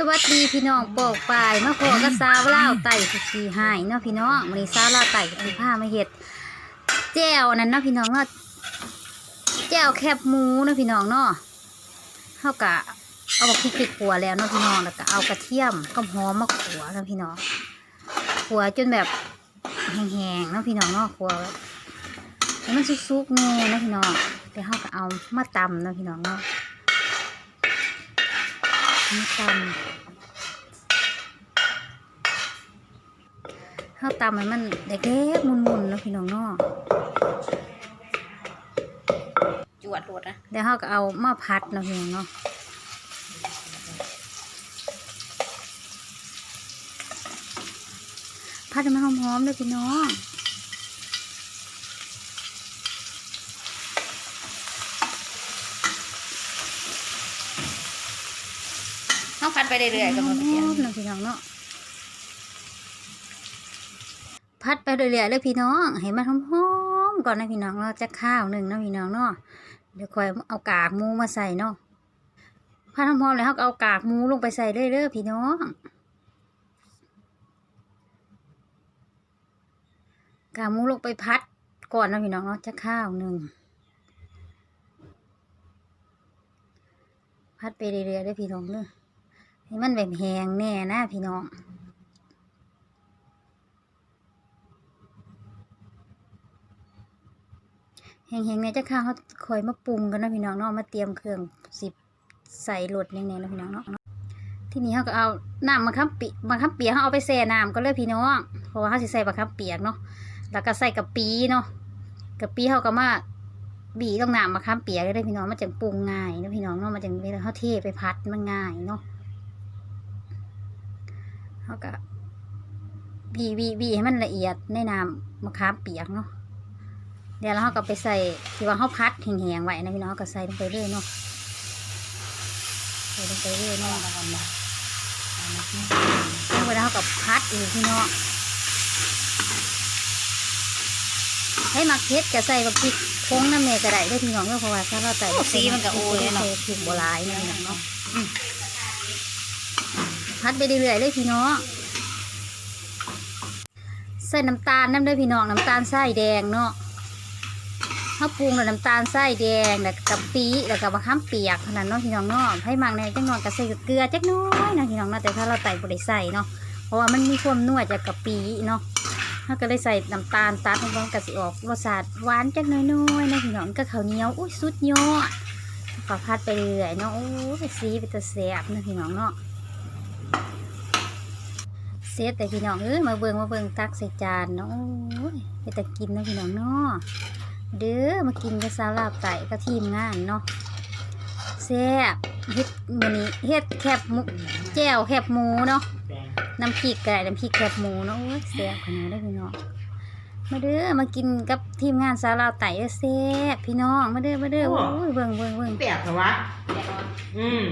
สวัสดีพี่น้องโปกปายมาพอกับสาวเล่าไต่สุขีหายเนาะพี่น้องวันนี้สาวเล่าไต่กับพี่ผ้ามาเห็ดแจ่วนั่นเนาะพี่น้องเนาะแจ่วแคบหมูเนาะพี่น้องเนาะเท่ากับเอาบักพริกไปขัวแล้วเนาะพี่น้องแล้วก็เอากระเทียมกับหอมมาขัวเนาะพี่น้องขัวจนแบบแห้งๆเนาะพี่น้องเนาะขัวแบบให้มันสุกๆแน่เนาะพี่น้องแต่เฮาก็เอามาตำเนาะพี่น้องเนาะ มาตำข้าวตำให้มันเด็กๆมุนๆเนาะพี่น้องเนาะจวดโดดนะแล้วเขาก็เอามาพัดเนาะพี่น้องเนาะพัดให้มันหอมๆเลยพี่น้อง ต้องพัดไปเรื่อยๆกับมันเสียนพี่น้องเนาะพัดไปเรื่อยๆเลยพี่น้องให้มันหอมๆก่อนนะพี่น้องเราจะข้าวหนึ่งนะพี่น้องเนาะเดี๋ยวคอยเอากากมูมาใส่เนาะพัดหอมๆแล้วเขาเอากากมูลงไปใส่เรื่อยๆพี่น้องกากมูลงไปพัดก่อนนะพี่น้องเนาะจะข้าวหนึ่งพัดไปเรื่อยๆเลยพี่น้องเนาะ ให้มันแบบแหงแน่นะพี่น้องแห้งๆเนี่ยจะข้าวเขาคอยมาปรุงกันนะพี่น้องเนาะมาเตรียมเครื่องสิบใส่รถแน่ๆนะพี่น้องเนาะทีนี้เขาก็เอาน้ำมะขามปีมะขามเปียกเขาเอาไปแช่น้ำก็เลยพี่น้องเพราะว่าเขาสิใส่มะขามเปียกเนาะแล้วก็ใส่กะปิเนาะกะปิเขาก็มาบีต้องน้ำมะขามเปียกเลยพี่น้องมันจังปรุงง่ายนะพี่น้องเนาะมันจังเวลาเขาเทไปพัดมันง่ายเนาะ เขาก็บีบีบีให้มันละเอียดในน้ำมะขามเปียกเนาะเดี๋ยวเราก็ไปใส่ที่ว่าเขาพัดแห้งๆไว้นะพี่น้องเราก็ใส่ลงไปเรื่อยเนาะใส่ลงไปเรื่อยเนาะแล้วเวลาเขาก็พัดอีกพี่น้องให้มักเพชรก็ใส่บักพริกพงน้ำเมก็ได้ได้อพี่น้องเนาะเพราะว่าถ้าเราใส่โอ้สีมันก็โอ้ยเนาะใส่พริกโบราณเนี่ยพี่น้องเนาะอืม พัดไปเรื่อยๆเลยพี่น้องใส่น้ำตาลน้ำด้วยพี่น้องน้ำตาลทรายแดงเนาะข้าวปรุงแล้วน้ำตาลทรายแดงแล้วก็กะปิแล้วก็มะขามเปียกขนาดเน้องพี่น้องเนาะให้มังในจังหน่อยก็ใส่เกลือจักน้อยนะพี่น้องเนาะแต่ถ้าเราใส่บริใส่เนาะเพราะว่ามันมีความนัวจากกะปิเนาะถ้าก็เลยใส่น้ำตาลตัดลงไปมันก็สิออกรสชาติหวานจักน้อยๆนะพี่น้องก็ข้าวเหนียวอุ้ยสุดยอดก็พัดไปเรื่อยเนาะโอ้ยสีเป็นตะแสบนะพี่น้องเนาะ เสร็จแต่พี่น้องเอ้ยมาเบิ่งมาเบิ่งตักใส่จานเนาะโอ้ยเป็นตะกินนะพี่น้องเนาะเด้อมากินกับสาวลาบไต่กับทีมงานเนาะแซ่บเฮ็ดมื้อนี้เฮ็ดแคบหมูแจ่วแคบหมูเนาะน้ำพริกก็ได้น้ำพริกแคบหมูเนาะโอ้ยแซ่บขนาดได้อพี่น้องมาเด้อมากินกับทีมงานสาวลาวไต่เด้อแซ่บพี่น้องมาเด้อมาเด้อโอ้ยเบิ่งเบิ่งเบิ่งเปียกเหรอวะอืม